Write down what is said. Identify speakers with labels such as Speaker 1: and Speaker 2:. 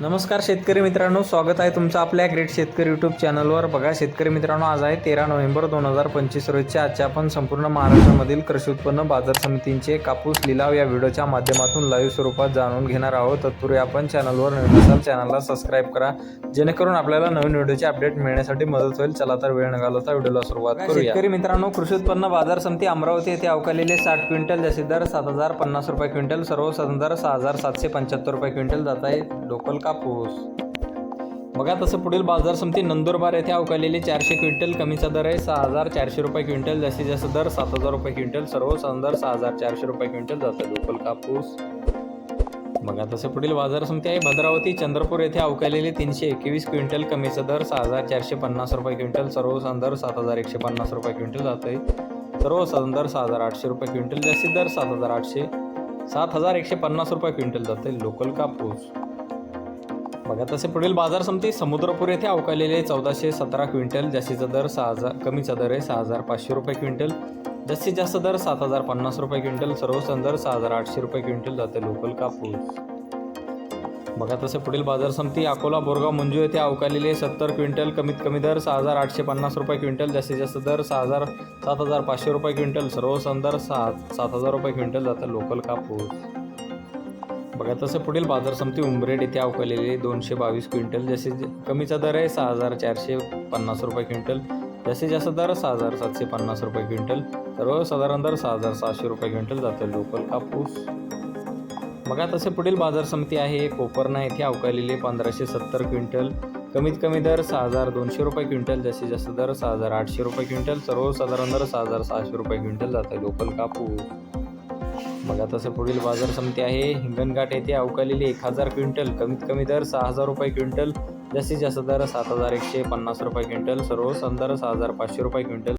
Speaker 1: नमस्कार शेतकरी मित्रांनो स्वागत आहे तुमचं आपल्या ग्रेट शेतकरी यूट्यूब चॅनलवर बघा शेतकरी मित्रांनो आज आहे तेरा नोव्हेंबर दोन हजार पंचवीस रोजच्या आजच्या आपण संपूर्ण महाराष्ट्रामधील कृषी उत्पन्न बाजार समितींचे कापूस लिलाव या व्हिडिओच्या माध्यमातून लाईव्ह स्वरूपात जाणून घेणार आहोत. तत्पूर्वी आपण चॅनलवर नवीन असाल चॅनलला सबस्क्राईब करा. जेणेकरून आपल्याला नवीन व्हिडिओचे अपडेट मिळण्यासाठी मदत होईल. चला तर वेळ न घालवता व्हिडिओला सुरुवात करूया. शेतकरी मित्रांनो कृषी उत्पन्न बाजार समिती अमरावती येथे अवकालेले साठ क्विंटल जास्तीत दर सात हजार पन्नास रुपये क्विंटल सर्वसाधारण दर सहा हजार सातशे पंच्याहत्तर रुपये क्विंटल जात आहे. लोकल कापूस. बघा तसं पुढील बाजार समिती नंदुरबार येथे अवकालेली चारशे क्विंटल कमीचा दर आहे सहा हजार चारशे रुपये क्विंटल जास्तीत जास्त दर सात हजार रुपये क्विंटल सर्वसाधारण दर सहा हजार चारशे रुपये क्विंटल जातं लोकल कापूस. बघा तसं पुढील बाजार समिती आहे. भद्रावती चंद्रपूर येथे अवकालेली तीनशे एकवीस क्विंटल कमीचा दर सहा हजार चारशे पन्नास रुपये क्विंटल सर्वसाधारण दर सात हजार एकशे पन्नास रुपये क्विंटल जात आहे सर्वसाधारण दर सहा हजार आठशे रुपये क्विंटल जास्तीत दर सात हजार आठशे सात हजार एकशे पन्नास रुपये क्विंटल जाते लोकल कापूस. बघा तसे पुढील बाजार समिती समुद्रपूर येथे अवकालेले चौदाशे सतरा क्विंटल जास्तीचा दर सहा हजार कमीचा दर आहे सहा हजार पाचशे रुपये क्विंटल जास्तीत जास्त दर सात हजार पन्नास रुपये क्विंटल सर्वोच्च दर सहा हजार आठशे रुपये क्विंटल जाते लोकल कापूस. बघा तसे पुढील बाजार समिती अकोला बोरगाव मंजू येथे अवकालेले सत्तर क्विंटल कमीत कमी दर सहा हजार आठशे पन्नास रुपये क्विंटल जास्तीत जास्त दर सहा हजार सात हजार पाचशे रुपये क्विंटल सर्वोच्च दर सात सात हजार रुपये क्विंटल जातं लोकल कापूस. बघा तसं पुढील बाजार समिती उंबरेड येथे अवकलेले दोनशे बावीस क्विंटल. जसे कमीचा दर आहे सहा हजार चारशे पन्नास रुपये क्विंटल. जास्तीत जास्त दर सहा हजार सातशे पन्नास रुपये क्विंटल. सर्वसाधारण दर सहा हजार सहाशे रुपये क्विंटल जाते लोकल कापूस. बघा तसे पुढील बाजार समिती आहे. कोपरना येथे अवकालेले पंधराशे सत्तर क्विंटल. कमीत कमी दर सहा हजार दोनशे रुपये क्विंटल. जास्तीत जास्त दर सहा हजार आठशे रुपये क्विंटल. सर्वसाधारण दर सहा हजार सहाशे रुपये क्विंटल जाते लोकल कापूस. बघा तसं पुढील बाजार समिती आहे. हिंगणघाट येथे अवकालेली एक हजार क्विंटल कमीत कमी दर सहा हजार रुपये क्विंटल जास्तीत जास्त दर सात हजार एकशे पन्नास रुपये क्विंटल सर्व सहा हजार पाचशे रुपये क्विंटल.